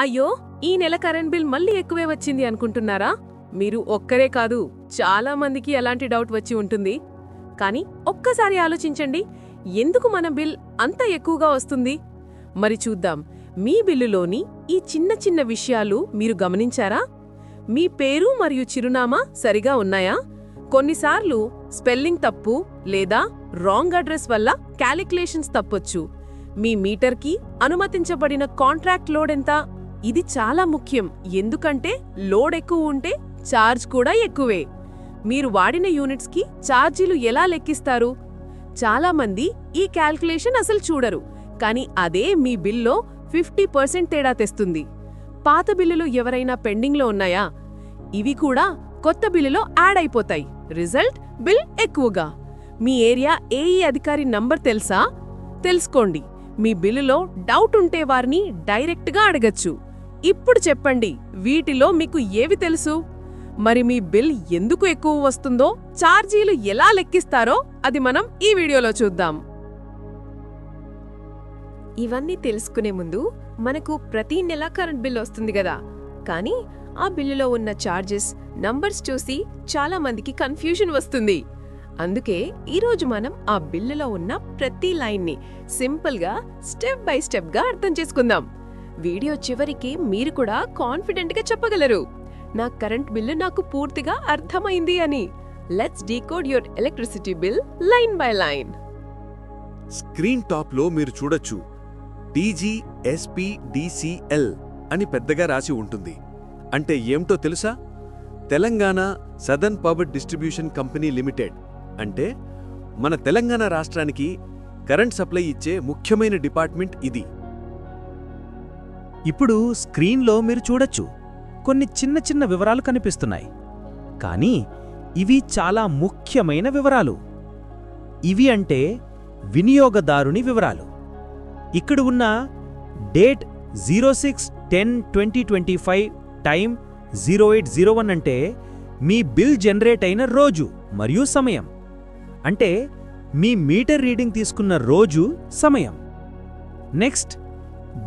అయ్యో ఈ నెల కరెంట్ బిల్ మళ్ళీ ఎక్కువే వచ్చింది అనుకుంటున్నారా? మీరు ఒక్కరే కాదు చాలా మందికి అలాంటి డౌట్ వచ్చి ఉంటుంది. కానీ ఒక్కసారి ఆలోచించండి ఎందుకు మన బిల్ అంత ఎక్కువగా వస్తుంది? మరి చూద్దాం మీ బిల్లులోని ఈ చిన్న చిన్న విషయాలు మీరు గమనించారా? మీ పేరు మరియు చిరునామా సరిగా ఉన్నాయా? కొన్నిసార్లు స్పెల్లింగ్ తప్పు లేదా రాంగ్ అడ్రస్ వల్ల క్యాలిక్యులేషన్స్ తప్పొచ్చు. మీ మీటర్కి అనుమతించబడిన కాంట్రాక్ట్ లోడ్ ఎంత? ఇది చాలా ముఖ్యం. ఎందుకంటే లోడ్ ఎక్కువ ఉంటే ఛార్జ్ కూడా ఎక్కువే. మీరు వాడిన యూనిట్స్కి ఛార్జీలు ఎలా లెక్కిస్తారు? చాలామంది ఈ క్యాల్కులేషన్ అసలు చూడరు. కానీ అదే మీ బిల్లో ఫిఫ్టీ పర్సెంట్ తేడా తెస్తుంది. పాత బిల్లులు ఎవరైనా పెండింగ్లో ఉన్నాయా? ఇవి కూడా కొత్త బిల్లులో యాడ్ అయిపోతాయి. రిజల్ట్ బిల్ ఎక్కువగా. మీ ఏరియా ఏఈ అధికారి నంబర్ తెలుసా? తెలుసుకోండి. మీ బిల్లులో డౌట్ ఉంటే వారిని డైరెక్ట్గా అడగచ్చు. ఇప్పుడు చెప్పండి వీటిలో మీకు ఏవి తెలుసు? మరి మీ బిల్ ఎందుకు ఎక్కువ వస్తుందో ఛార్జీలు ఎలా లెక్కిస్తారో అది మనం ఈ వీడియోలో చూద్దాం. ఇవన్నీ తెలుసుకునే ముందు మనకు ప్రతి నెల కరెంట్ బిల్ వస్తుంది కదా. కానీ ఆ బిల్లులో ఉన్న ఛార్జెస్ నంబర్స్ చూసి చాలా మందికి కన్ఫ్యూజన్ వస్తుంది. అందుకే ఈరోజు మనం ఆ బిల్లులో ఉన్న ప్రతి లైన్ని సింపుల్గా స్టెప్ బై స్టెప్గా అర్థం చేసుకుందాం. వీడియో చివరికి మీరు కూడా కాన్ఫిడెంట్గా చెప్పగలరు. నా కరెంట్ బిల్లు నాకు పూర్తిగా అర్థమైంది అని. Let's decode your electricity bill line by line screen టాప్లో మీరు చూడొచ్చు. టీజీఎస్పీడీసీఎల్ అని పెద్దగా రాసి ఉంటుంది. అంటే ఏమిటో తెలుసా? Telangana southern power distribution company limited అంటే మన తెలంగాణ రాష్ట్రానికి కరెంట్ సప్లై ఇచ్చే ముఖ్యమైన డిపార్ట్మెంట్ ఇది. ఇప్పుడు స్క్రీన్లో మీరు చూడొచ్చు. కొన్ని చిన్న చిన్న వివరాలు కనిపిస్తున్నాయి. కానీ ఇవి చాలా ముఖ్యమైన వివరాలు. ఇవి అంటే వినియోగదారుని వివరాలు. ఇక్కడ ఉన్న date zero six ten twenty twenty five time zero eight zero one అంటే మీ బిల్ జనరేట్ అయిన రోజు మరియు సమయం. అంటే మీ మీటర్ రీడింగ్ తీసుకున్న రోజు సమయం. Next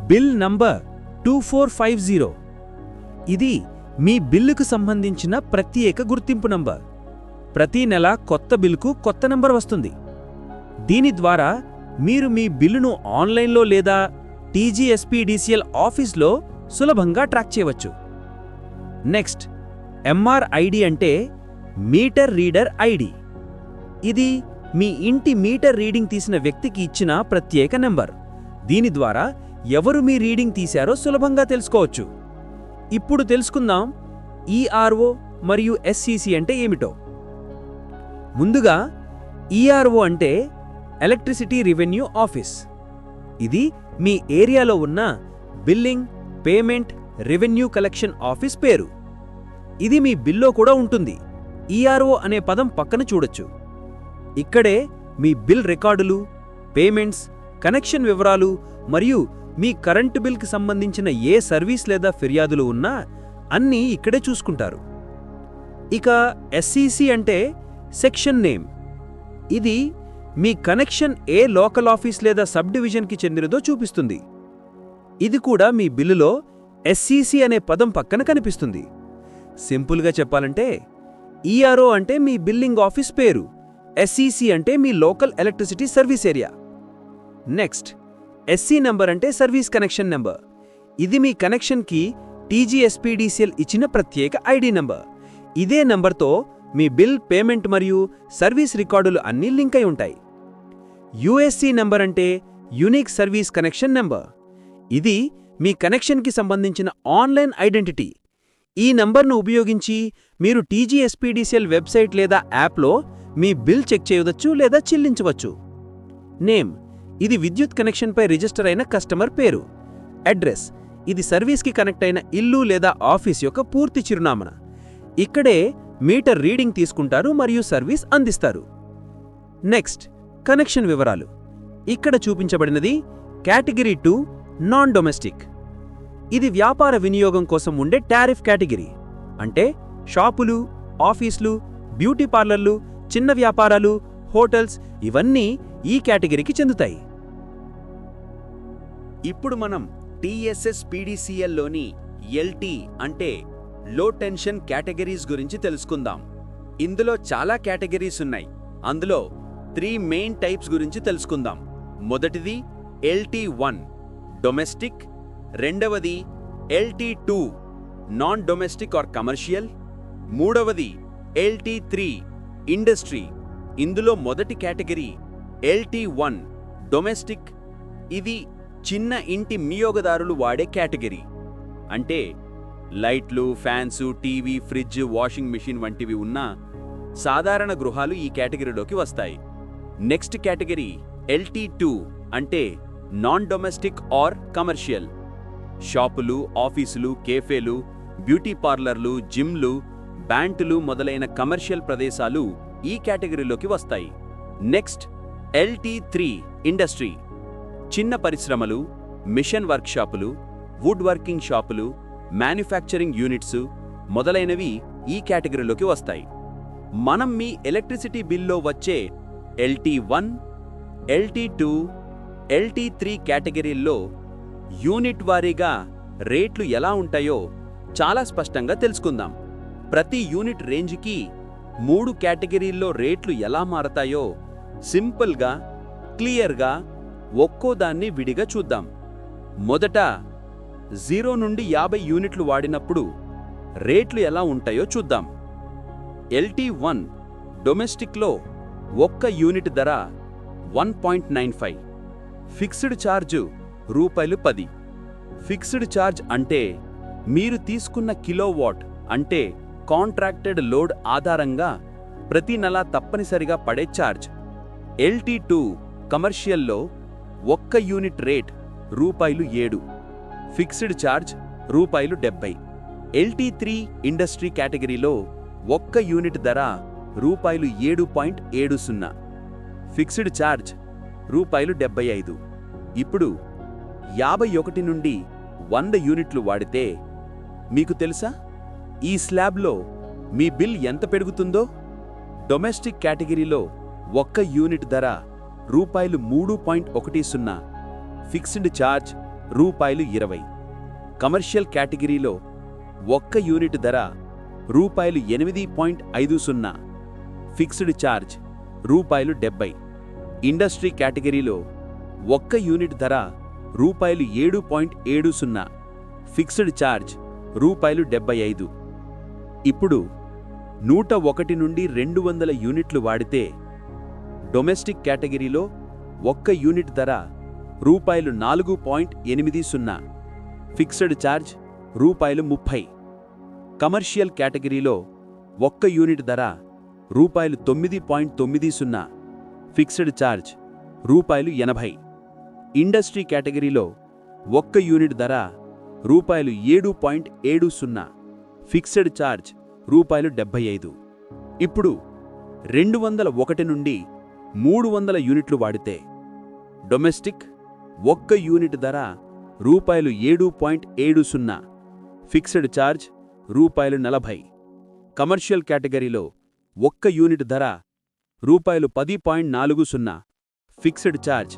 bill number. Two four five zero. ఇది మీ బిల్లుకు సంబంధించిన ప్రత్యేక గుర్తింపు నంబర్. ప్రతి నెల కొత్త బిల్లుకు కొత్త నంబర్ వస్తుంది. దీని ద్వారా మీరు మీ బిల్లును ఆన్లైన్లో లేదా టీజీఎస్పీడీసీఎల్ ఆఫీస్లో సులభంగా ట్రాక్ చేయవచ్చు. నెక్స్ట్ ఎంఆర్ఐడి అంటే మీటర్ రీడర్ ఐడి ఇది మీ ఇంటి మీటర్ రీడింగ్ తీసిన వ్యక్తికి ఇచ్చిన ప్రత్యేక నెంబర్. దీని ద్వారా ఎవరు మీ రీడింగ్ తీశారో సులభంగా తెలుసుకోవచ్చు. ఇప్పుడు తెలుసుకుందాం ఈఆర్ఓ మరియు ఎస్సిసి అంటే ఏమిటో. ముందుగా ఈఆర్ఓ అంటే ఎలక్ట్రిసిటీ రెవెన్యూ ఆఫీస్ ఇది మీ ఏరియాలో ఉన్న billing payment revenue collection office పేరు. ఇది మీ బిల్లో కూడా ఉంటుంది. ఈఆర్ఓ అనే పదం పక్కన చూడొచ్చు. ఇక్కడే మీ బిల్ రికార్డులు పేమెంట్స్ కనెక్షన్ వివరాలు మరియు మీ కరెంటు బిల్కి సంబంధించిన ఏ సర్వీస్ లేదా ఫిర్యాదులు ఉన్నా అన్నీ ఇక్కడే చూసుకుంటారు. ఇక ఎస్సీసీ అంటే సెక్షన్ నేమ్. ఇది మీ కనెక్షన్ ఏ లోకల్ ఆఫీస్ లేదా సబ్ డివిజన్కి చెందినదో చూపిస్తుంది. ఇది కూడా మీ బిల్లులో ఎస్సీసీ అనే పదం పక్కన కనిపిస్తుంది. సింపుల్గా చెప్పాలంటే ఈఆర్ఓ అంటే మీ బిల్లింగ్ ఆఫీస్ పేరు ఎస్సీసీ అంటే మీ local electricity service area. Next SC number అంటే సర్వీస్ కనెక్షన్ నంబర్ ఇది మీ కనెక్షన్కి టీజీఎస్పీడీసీఎల్ ఇచ్చిన ప్రత్యేక ఐడి నంబర్ ఇదే నంబర్తో మీ బిల్ పేమెంట్ మరియు సర్వీస్ రికార్డులు అన్నీ లింక్ అయి ఉంటాయి. యుఎస్సి నంబర్ అంటే యునిక్ సర్వీస్ కనెక్షన్ నంబర్ ఇది మీ కనెక్షన్కి సంబంధించిన ఆన్లైన్ ఐడెంటిటీ ఈ నంబర్ను ఉపయోగించి మీరు టీజీఎస్పీడీసీఎల్ వెబ్సైట్ లేదా యాప్లో మీ బిల్ చెక్ చేయవచ్చు లేదా చెల్లించవచ్చు. నేమ్ ఇది విద్యుత్ కనెక్షన్పై రిజిస్టర్ అయిన కస్టమర్ పేరు. అడ్రస్ ఇది సర్వీస్కి కనెక్ట్ అయిన ఇల్లు లేదా ఆఫీస్ యొక్క పూర్తి చిరునామన ఇక్కడే మీటర్ రీడింగ్ తీసుకుంటారు మరియు సర్వీస్ అందిస్తారు. నెక్స్ట్ కనెక్షన్ వివరాలు. ఇక్కడ చూపించబడినది కేటగిరీ టూ నాన్ డొమెస్టిక్ ఇది వ్యాపార వినియోగం కోసం ఉండే టారిఫ్ కేటగిరీ. అంటే షాపులు ఆఫీసులు బ్యూటీ పార్లర్లు చిన్న వ్యాపారాలు హోటల్స్ ఇవన్నీ ఈ కేటగిరీకి చెందుతాయి. ఇప్పుడు మనం టీఎస్ఎస్ పీడీసీఎల్లోని ఎల్టీ అంటే లో టెన్షన్ కేటగిరీస్ గురించి తెలుసుకుందాం. ఇందులో చాలా కేటగిరీస్ ఉన్నాయి. అందులో త్రీ మెయిన్ టైప్స్ గురించి తెలుసుకుందాం. మొదటిది ఎల్టీ వన్ డొమెస్టిక్ రెండవది LT two non domestic or commercial మూడవది ఎల్టీ త్రీ ఇండస్ట్రీ ఇందులో మొదటి కేటగిరీ ఎల్టీ వన్ డొమెస్టిక్. ఇది చిన్న ఇంటి వినియోగదారులు వాడే కేటగిరీ. అంటే లైట్లు fans TV fridge washing machine వంటివి ఉన్న సాధారణ గృహాలు ఈ కేటగిరీలోకి వస్తాయి. నెక్స్ట్ కేటగిరీ ఎల్టీ టూ అంటే నాన్ డొమెస్టిక్ ఆర్ కమర్షియల్. షాపులు ఆఫీసులు కేఫేలు బ్యూటీ పార్లర్లు జిమ్లు బ్యాంటులు మొదలైన కమర్షియల్ ప్రదేశాలు ఈ కేటగిరీలోకి వస్తాయి. Next LT three industry. చిన్న పరిశ్రమలు మిషన్ వర్క్షాపులు వుడ్ వర్కింగ్ షాపులు మ్యానుఫ్యాక్చరింగ్ యూనిట్స్ మొదలైనవి ఈ కేటగిరీలోకి వస్తాయి. మనం మీ ఎలక్ట్రిసిటీ బిల్లో వచ్చే LT one LT two LT three కేటగిరీల్లో unit వారీగా రేట్లు ఎలా ఉంటాయో చాలా స్పష్టంగా తెలుసుకుందాం. ప్రతి యూనిట్ రేంజ్కి మూడు కేటగిరీల్లో రేట్లు ఎలా మారతాయో సింపుల్గా క్లియర్గా ఒక్కోదాన్ని విడిగా చూద్దాం. మొదట జీరో నుండి యాభై యూనిట్లు వాడినప్పుడు రేట్లు ఎలా ఉంటాయో చూద్దాం. ఎల్టీ వన్ డొమెస్టిక్లో ఒక్క యూనిట్ ధర one point nine five fixed charge రూపాయలు పది. ఫిక్స్డ్ ఛార్జ్ అంటే మీరు తీసుకున్న కిలోవాట్ అంటే కాంట్రాక్టెడ్ లోడ్ ఆధారంగా ప్రతి నెల తప్పనిసరిగా పడే ఛార్జ్. ఎల్టీ టూ కమర్షియల్లో ఒక్క యూనిట్ రేట్ రూపాయలు ఏడు ఫిక్స్డ్ ఛార్జ్ రూపాయలు డెబ్బై. ఎల్టీ త్రీ ఇండస్ట్రీ కేటగిరీలో ఒక్క యూనిట్ ధర రూపాయలు ఏడు పాయింట్ ఏడు సున్నా ఫిక్స్డ్ ఛార్జ్ రూపాయలు డెబ్బై ఐదు. ఇప్పుడు యాభై ఒకటి నుండి వంద యూనిట్లు వాడితే మీకు తెలుసా? ఈ స్లాబ్లో మీ బిల్ ఎంత పెరుగుతుందో? డొమెస్టిక్ కేటగిరీలో ఒక్క యూనిట్ ధర రూపాయలు మూడు పాయింట్ ఒకటి సున్నా ఫిక్స్డ్ ఛార్జ్ రూపాయలు ఇరవై. కమర్షియల్ కేటగిరీలో ఒక్క యూనిట్ ధర రూపాయలు ఎనిమిది పాయింట్ ఐదు సున్నా ఫిక్స్డ్ ఛార్జ్ రూపాయలు డెబ్బై. ఇండస్ట్రీ కేటగిరీలో ఒక్క యూనిట్ ధర రూపాయలు ఏడు పాయింట్ ఏడు సున్నా ఫిక్స్డ్ ఛార్జ్ రూపాయలు డెబ్బై ఐదు. ఇప్పుడు నూట ఒకటి నుండి రెండు వందల యూనిట్లు వాడితే డొమెస్టిక్ కేటగిరీలో ఒక్క యూనిట్ ధర రూపాయలు నాలుగు పాయింట్ ఎనిమిది సున్నా ఫిక్స్డ్ ఛార్జ్ రూపాయలు ముప్పై. కమర్షియల్ కేటగిరీలో ఒక్క యూనిట్ ధర రూపాయలు తొమ్మిది పాయింట్ తొమ్మిది సున్నా ఫిక్స్డ్ ఛార్జ్ రూపాయలు ఎనభై. ఇండస్ట్రీ కేటగిరీలో ఒక్క యూనిట్ ధర రూపాయలు ఏడు పాయింట్ ఏడు సున్నా ఫిక్స్డ్ ఛార్జ్ రూపాయలు డెబ్బై ఐదు. ఇప్పుడు రెండు వందల ఒకటి నుండి మూడు వందల యూనిట్లు వాడితే డొమెస్టిక్ ఒక్క యూనిట్ ధర రూపాయలు ఏడు పాయింట్ ఏడు సున్నా. ఫిక్స్డ్ ఛార్జ్ రూపాయలు నలభై. కమర్షియల్ కేటగిరీలో ఒక్క యూనిట్ ధర రూపాయలు పది పాయింట్ నాలుగు సున్నా. ఫిక్స్డ్ ఛార్జ్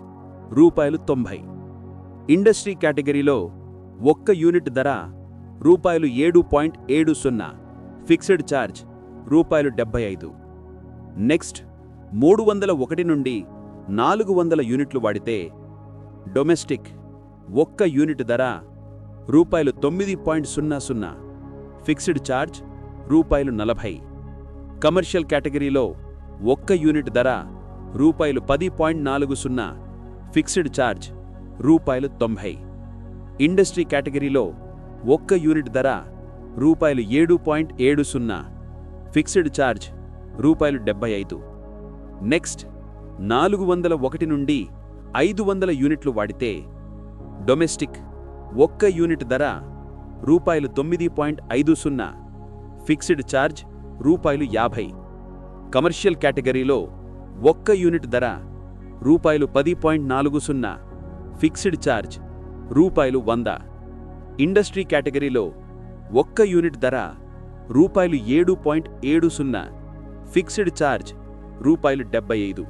రూపాయలు తొంభై. ఇండస్ట్రీ కేటగిరీలో ఒక్క యూనిట్ ధర రూపాయలు ఏడు పాయింట్ ఏడు సున్నా. ఫిక్స్డ్ ఛార్జ్ రూపాయలు డెబ్బై ఐదు. నెక్స్ట్ మూడు వందల ఒకటి నుండి నాలుగు వందల యూనిట్లు వాడితే డొమెస్టిక్ ఒక్క యూనిట్ ధర రూపాయలు తొమ్మిది పాయింట్ సున్నా సున్నా. ఫిక్స్డ్ ఛార్జ్ రూపాయలు నలభై. కమర్షియల్ కేటగిరీలో ఒక్క యూనిట్ ధర రూపాయలు పది పాయింట్ నాలుగు సున్నా. ఫిక్స్డ్ ఛార్జ్ రూపాయలు తొంభై. ఇండస్ట్రీ కేటగిరీలో ఒక్క యూనిట్ ధర రూపాయలు ఏడు పాయింట్ ఏడు సున్నా ఫిక్స్డ్ ఛార్జ్ రూపాయలు డెబ్బై ఐదు. నెక్స్ట్ నాలుగు వందల ఒకటి నుండి ఐదు వందల యూనిట్లు వాడితే డొమెస్టిక్ ఒక్క యూనిట్ ధర రూపాయలు తొమ్మిది పాయింట్ ఐదు సున్నా ఫిక్స్డ్ ఛార్జ్ రూపాయలు యాభై. కమర్షియల్ కేటగిరీలో ఒక్క యూనిట్ ధర రూపాయలు పది పాయింట్ నాలుగు సున్నా ఫిక్స్డ్ ఛార్జ్ రూపాయలు వంద. ఇండస్ట్రీ కేటగిరీలో ఒక్క యూనిట్ ధర రూపాయలు ఏడు పాయింట్ ఏడు సున్నా ఫిక్స్డ్ ఛార్జ్ రూపాయలు డెబ్బై ఐదు.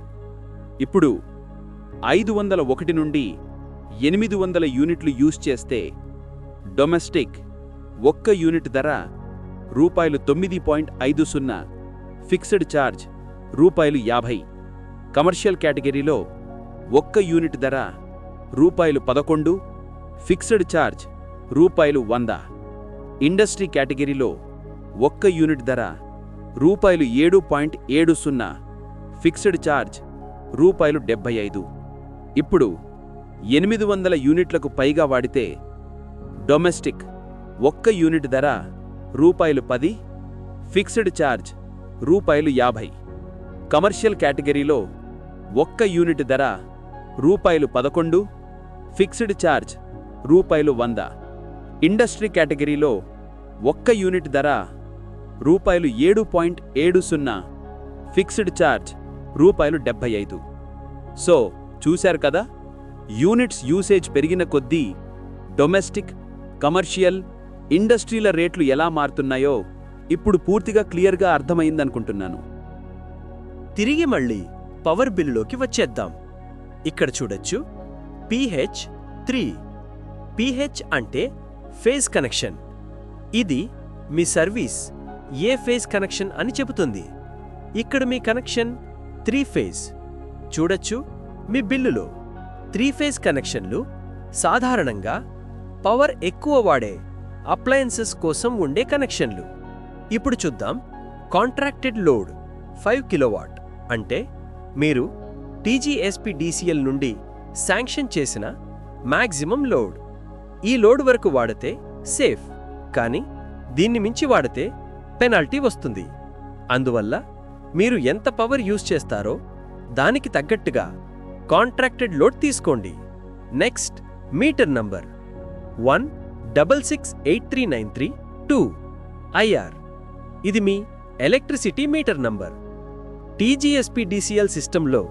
ఇప్పుడు ఐదు వందల ఒకటి నుండి ఎనిమిది వందల యూనిట్లు యూజ్ చేస్తే డొమెస్టిక్ ఒక్క యూనిట్ ధర రూపాయలు తొమ్మిది పాయింట్ ఐదు సున్నా ఫిక్స్డ్ ఛార్జ్ రూపాయలు యాభై. కమర్షియల్ కేటగిరీలో ఒక్క యూనిట్ ధర రూపాయలు పదకొండు ఫిక్స్డ్ ఛార్జ్ రూపాయలు వంద. ఇండస్ట్రీ కేటగిరీలో ఒక్క యూనిట్ ధర రూపాయలు ఏడు పాయింట్ ఏడు సున్నా ఫిక్స్డ్ ఛార్జ్ రూపాయలు డెబ్బై ఐదు. ఇప్పుడు ఎనిమిది వందల యూనిట్లకు పైగా వాడితే డొమెస్టిక్ ఒక్క యూనిట్ ధర రూపాయలు పది ఫిక్స్డ్ ఛార్జ్ రూపాయలు యాభై. కమర్షియల్ కేటగిరీలో ఒక్క యూనిట్ ధర రూపాయలు పదకొండు ఫిక్స్డ్ ఛార్జ్ రూపాయలు వంద. ఇండస్ట్రీ కేటగిరీలో ఒక్క యూనిట్ ధర రూపాయలు ఏడు పాయింట్ ఏడు సున్నా ఫిక్స్డ్ ఛార్జ్ రూపాయలు డెబ్బై ఐదు. సో చూశారు కదా? యూనిట్స్ యూసేజ్ పెరిగిన కొద్దీ డొమెస్టిక్ కమర్షియల్ ఇండస్ట్రీల రేట్లు ఎలా మారుతున్నాయో ఇప్పుడు పూర్తిగా క్లియర్గా అర్థమైందనుకుంటున్నాను. తిరిగి మళ్ళీ పవర్ బిల్లులోకి వచ్చేద్దాం. ఇక్కడ చూడొచ్చు పిహెచ్ త్రీ. పిహెచ్ అంటే ఫేజ్ కనెక్షన్. ఇది మీ సర్వీస్ ఏ ఫేజ్ కనెక్షన్ అని చెబుతుంది. ఇక్కడ మీ కనెక్షన్ త్రీ ఫేజ్ చూడొచ్చు మీ బిల్లులో త్రీ ఫేజ్ కనెక్షన్లు సాధారణంగా పవర్ ఎక్కువ వాడే అప్లయన్సెస్ కోసం ఉండే కనెక్షన్లు. ఇప్పుడు చూద్దాం కాంట్రాక్టెడ్ లోడ్ ఫైవ్ కిలోవాట్ అంటే మీరు టీజీఎస్పి డీసీఎల్ నుండి శాంక్షన్ చేసిన మ్యాక్సిమం లోడ్. ఈ లోడ్ వరకు వాడితే సేఫ్. కానీ దీన్ని మించి వాడితే పెనాల్టీ వస్తుంది. అందువల్ల మీరు ఎంత పవర్ యూజ్ చేస్తారో దానికి తగ్గట్టుగా కాంట్రాక్టెడ్ లోడ్ తీసుకోండి. Next meter number one double six eight three nine three two IR. ఇది మీ electricity meter number. TGSP DCL సిస్టంలో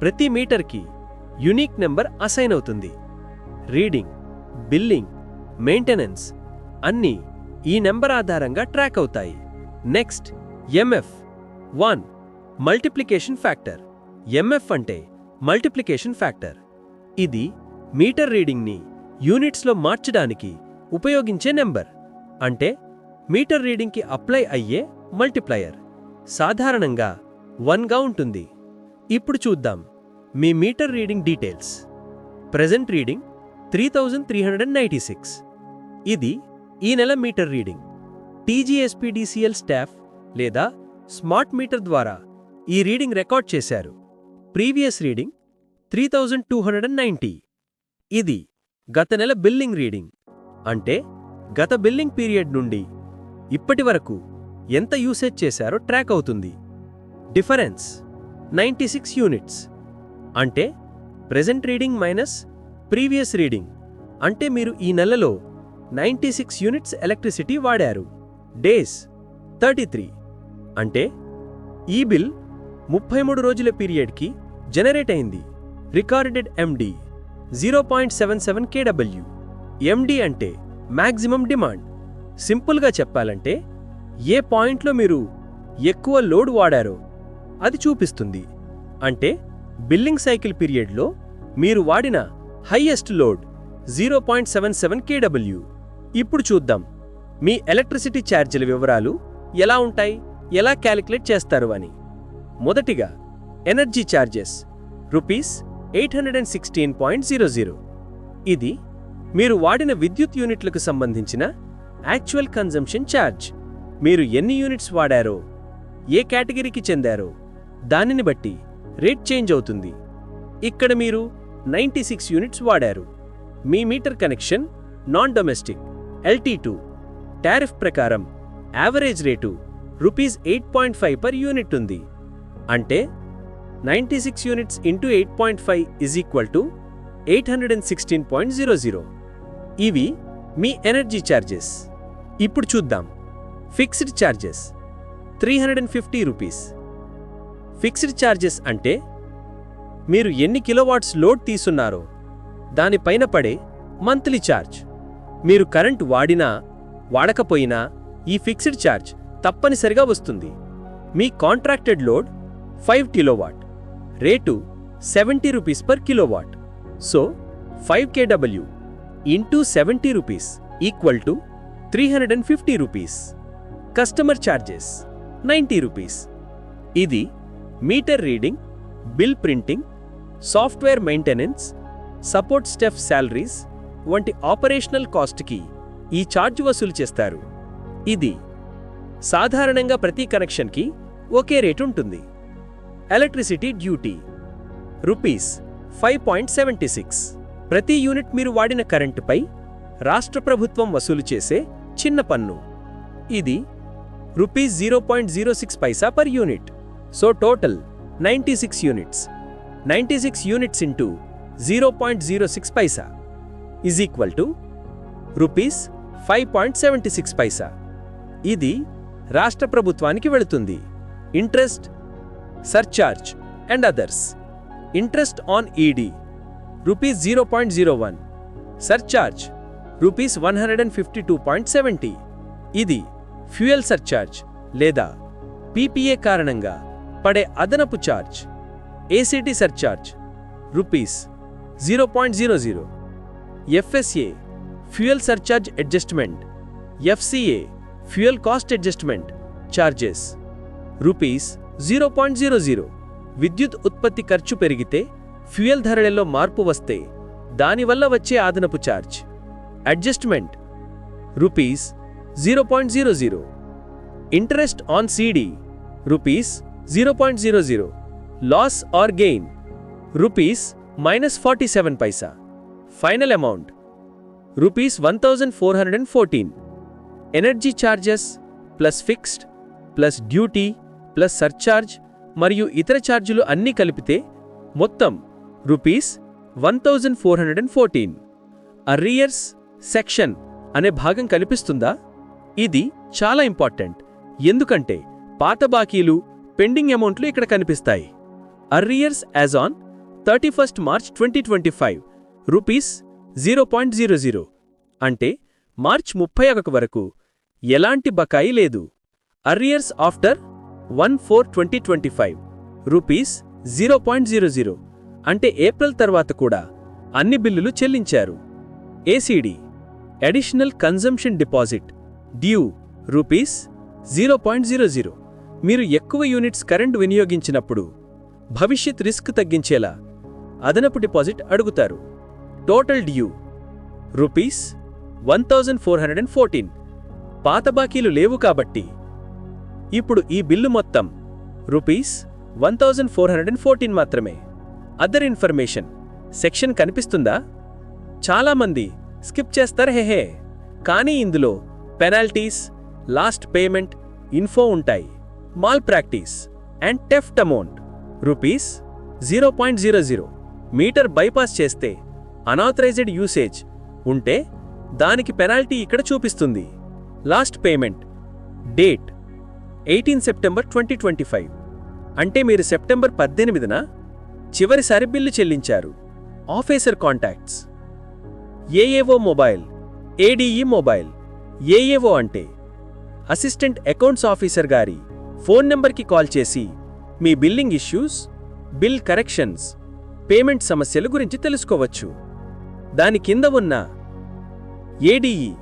ప్రతి మీటర్కి యునిక్ నెంబర్ అసైన్ అవుతుంది. రీడింగ్ బిల్లింగ్ మెయింటెనెన్స్ అన్నీ ఈ నెంబర్ ఆధారంగా ట్రాక్ అవుతాయి. Next MF one multiplication factor. MF అంటే మల్టిప్లికేషన్ ఫ్యాక్టర్. ఇది మీటర్ రీడింగ్ని యూనిట్స్లో మార్చడానికి ఉపయోగించే నెంబర్. అంటే మీటర్ రీడింగ్కి అప్లై అయ్యే మల్టిప్లయర్. సాధారణంగా వన్గా ఉంటుంది. ఇప్పుడు చూద్దాం మీ meter reading details. Present reading three thousand three hundred ninety six. ఇది ఈ నెల మీటర్ రీడింగ్. టీజీఎస్పీడీసీఎల్ స్టాఫ్ లేదా స్మార్ట్ మీటర్ ద్వారా ఈ రీడింగ్ రికార్డ్ చేశారు. Previous reading three thousand two hundred ninety. ఇది గత నెల బిల్లింగ్ రీడింగ్. అంటే గత బిల్లింగ్ పీరియడ్ నుండి ఇప్పటి వరకు ఎంత యూసేజ్ చేశారో ట్రాక్ అవుతుంది. Difference ninety six units. అంటే present reading minus previous reading. అంటే మీరు ఈ నెలలో నైంటీ సిక్స్ యూనిట్స్ ఎలక్ట్రిసిటీ వాడారు. Days thirty three. అంటే ఈ బిల్ ముప్పై మూడు రోజుల పీరియడ్కి జనరేట్ అయింది. Recorded MD zero point seven seven KW. MD అంటే మ్యాక్సిమం డిమాండ్. సింపుల్గా చెప్పాలంటే ఏ పాయింట్లో మీరు ఎక్కువ లోడ్ వాడారో అది చూపిస్తుంది. అంటే బిల్లింగ్ సైకిల్ పీరియడ్లో మీరు వాడిన highest load zero point seven seven KW. ఇప్పుడు చూద్దాం. మీ ఎలక్ట్రిసిటీ ఛార్జీల వివరాలు ఎలా ఉంటాయి? ఎలా క్యాలిక్యులేట్ చేస్తారు అని. మొదటిగా energy charges rupees eight hundred and sixteen point zero zero. ఇది మీరు వాడిన విద్యుత్ యూనిట్లకు సంబంధించిన యాక్చువల్ కన్జంప్షన్ ఛార్జ్. మీరు ఎన్ని యూనిట్స్ వాడారో ఏ కేటగిరీకి చెందారో దానిని బట్టి రేట్ చేంజ్ అవుతుంది. ఇక్కడ మీరు నైంటీ సిక్స్ యూనిట్స్ వాడారు. మీ meter connection non domestic LT two tariff ప్రకారం average rate rupees eight point five per unit ఉంది. అంటే ninety six units into eight point five is equal to eight hundred and sixteen point zero zero. ఇవి మీ energy charges ఇప్పుడు చూద్దాం. Fixed charges three hundred and fifty rupees. Fixed charges అంటే మీరు ఎన్ని kilowatts load తీసున్నారో దానిపైన పడే మంత్లీ ఛార్జ్. మీరు కరెంట్ వాడినా వాడకపోయినా ఈ ఫిక్స్డ్ ఛార్జ్ తప్పనిసరిగా వస్తుంది. మీ contracted load five kilowatt rate seventy rupees per kilowatt. So five KW into seventy rupees equal to three hundred and fifty rupees. Customer charges ninety rupees. ఇది meter reading bill printing software maintenance support staff salaries వంటి operational కాస్ట్కి ఈ charge వసూలు చేస్తారు. ఇది సాధారణంగా ప్రతి కనెక్షన్కి ఒకే రేటు ఉంటుంది. Electricity duty rupees five point seventy six. ప్రతి యూనిట్ మీరు వాడిన కరెంటుపై రాష్ట్ర ప్రభుత్వం వసూలు చేసే చిన్న పన్ను. ఇది rupees zero point zero six paisa per unit. So total ninety six units. Ninety six units into zero point zero six paisa is equal to rupees five point seventy six paisa ఇది రాష్ట్ర ప్రభుత్వానికి వెళుతుంది. Interest surcharge and others interest on ED rupees zero point zero one surcharge rupees one hundred and fifty two point seventy ఇది fuel surcharge లేదా PPA కారణంగా పడే అదనపు charge ACT surcharge rupees zero point zero zero FSA fuel surcharge adjustment FCA fuel cost adjustment charges rupees zero point zero zero విద్యుత్ ఉత్పత్తి ఖర్చు పెరిగితే fuel ధరలలో మార్పు వస్తే దానివల్ల వచ్చే అదనపు charge adjustment rupees zero point zero zero interest on CD rupees zero point zero zero loss or gain? Rupees minus forty seven paisa? Final amount? Rupees one thousand four hundred and fourteen? Energy charges plus fixed plus duty plus surcharge మరియు ఇతర ఛార్జీలు అన్నీ కలిపితే మొత్తం rupees one thousand four hundred and fourteen. Arrears section అనే భాగం కనిపిస్తుందా? ఇది చాలా ఇంపార్టెంట్. ఎందుకంటే పాత బాకీలు పెండింగ్ అమౌంట్లు ఇక్కడ కనిపిస్తాయి. Arrears as on thirty first March twenty twenty five rupees zero point zero zero అంటే మార్చ్ ముప్పై ఒకటి వరకు ఎలాంటి బకాయి లేదు. Arrears after one four twenty twenty five rupees zero point zero zero అంటే ఏప్రిల్ తర్వాత కూడా అన్ని బిల్లులు చెల్లించారు. ACD additional consumption deposit due rupees zero point zero zero మీరు ఎక్కువ యూనిట్స్ కరెంట్ వినియోగించినప్పుడు భవిష్యత్ రిస్క్ తగ్గించేలా అదనపు డిపాజిట్ అడుగుతారు. Total due rupees one thousand four hundred and fourteen. పాత బాకీలు లేవు కాబట్టి ఇప్పుడు ఈ బిల్లు మొత్తం rupees one thousand four hundred and fourteen మాత్రమే. అదర్ ఇన్ఫర్మేషన్ సెక్షన్ కనిపిస్తుందా? చాలామంది స్కిప్ చేస్తారు హెహే కానీ ఇందులో పెనాల్టీస్ లాస్ట్ పేమెంట్ ఇన్ఫో ఉంటాయి. Malpractice and theft amount. Rupees zero point zero zero. Meter bypass చేస్తే అనాథరైజ్డ్ యూసేజ్ ఉంటే దానికి పెనాల్టీ ఇక్కడ చూపిస్తుంది. Last payment date eighteen September twenty twenty five. అంటే మీరు సెప్టెంబర్ పద్దెనిమిదిన చివరిసారి బిల్లు చెల్లించారు. Officer contacts AAO mobile ADE mobile AAO అంటే అసిస్టెంట్ అకౌంట్స్ ఆఫీసర్ గారి ఫోన్ నెంబర్కి కాల్ చేసి మీ billing issues bill corrections payment సమస్యల గురించి తెలుసుకోవచ్చు. దాని కింద ఉన్న ఏడీఈ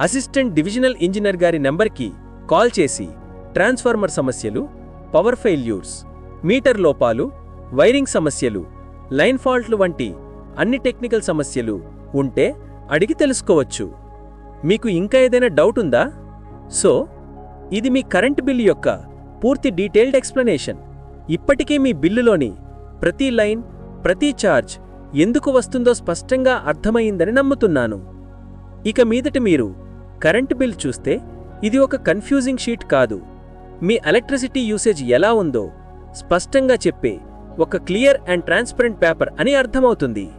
అసిస్టెంట్ డివిజనల్ ఇంజనీర్ గారి నెంబర్కి కాల్ చేసి ట్రాన్స్ఫార్మర్ సమస్యలు పవర్ ఫెయిల్యూర్స్ మీటర్ లోపాలు వైరింగ్ సమస్యలు లైన్ ఫాల్ట్లు వంటి అన్ని టెక్నికల్ సమస్యలు ఉంటే అడిగి తెలుసుకోవచ్చు. మీకు ఇంకా ఏదైనా డౌట్ ఉందా? సో ఇది మీ కరెంట్ బిల్లు యొక్క పూర్తి డీటెయిల్డ్ ఎక్స్ప్లెనేషన్. ఇప్పటికే మీ బిల్లులోని ప్రతి లైన్ ప్రతి ఛార్జ్ ఎందుకు వస్తుందో స్పష్టంగా అర్థమయ్యిందని నమ్ముతున్నాను. ఇక మీదట మీరు కరెంట్ బిల్ చూస్తే ఇది ఒక కన్ఫ్యూజింగ్ షీట్ కాదు. మీ ఎలక్ట్రిసిటీ యూసేజ్ ఎలా ఉందో స్పష్టంగా చెప్పే ఒక క్లియర్ అండ్ ట్రాన్స్పరెంట్ పేపర్ అని అర్థమవుతుంది.